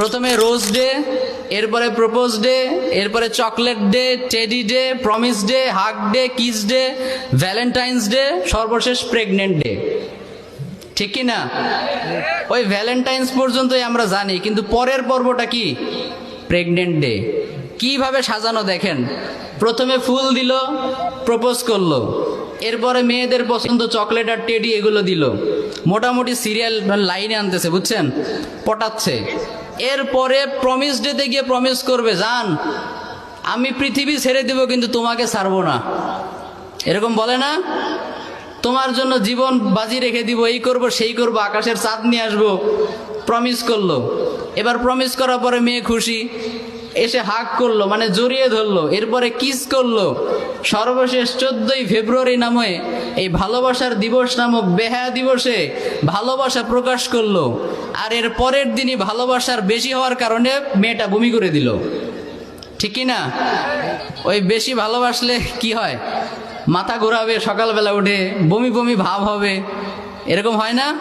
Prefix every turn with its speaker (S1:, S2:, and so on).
S1: প্রথমে rose day, এরপরে propose day, এরপরে chocolate day, teddy day, promise day hug day, kiss day, Valentine's day, সর্বশেষ pregnant day. ঠিক কি না? ওই ভ্যালেন্টাইন্স পর্যন্তই আমরা জানি, কিন্তু পরের পর্বটা কি? Pregnant day. কীভাবে সাজানো দেখেন? প্রথমে ফুল দিল, প্রপোজ করল। এরপরে মেয়েদের পছন্দ চকলেট আর টেডি এগুলো দিল। মোটামুটি সিরিয়াল লাইনে আনতেছে, বুঝছেন? পটাচ্ছে। এরপরে প্রমিস ডেতে গিয়ে প্রমিস করবে, জান, আমি পৃথিবী ছেড়ে দেব কিন্তু তোমাকে ছাড়বো না। এরকম বলে না? তোমার জন্য জীবন বাজি রেখে দিব, এই করব, সেই করব, আকাশের চাঁদ নিয়ে আসব। প্রমিস করল। এবার প্রমিস করার পরে মেয়ে খুশি, এসে হাক করল মানে জড়িয়ে ধরলো, এরপরে কিস করল। সর্বশেষ চোদ্দই ফেব্রুয়ারি নামে এই ভালোবাসার দিবস নামক বেহায়া দিবসে ভালোবাসা প্রকাশ করল। আর এর পরের দিনই ভালোবাসার বেশি হওয়ার কারণে মেয়েটা বমি করে দিল। ঠিক না? ওই বেশি ভালোবাসলে কি হয়? মাথা ঘোরাবে, সকালবেলা উঠে বমি বমি ভাব হবে। এরকম হয় না?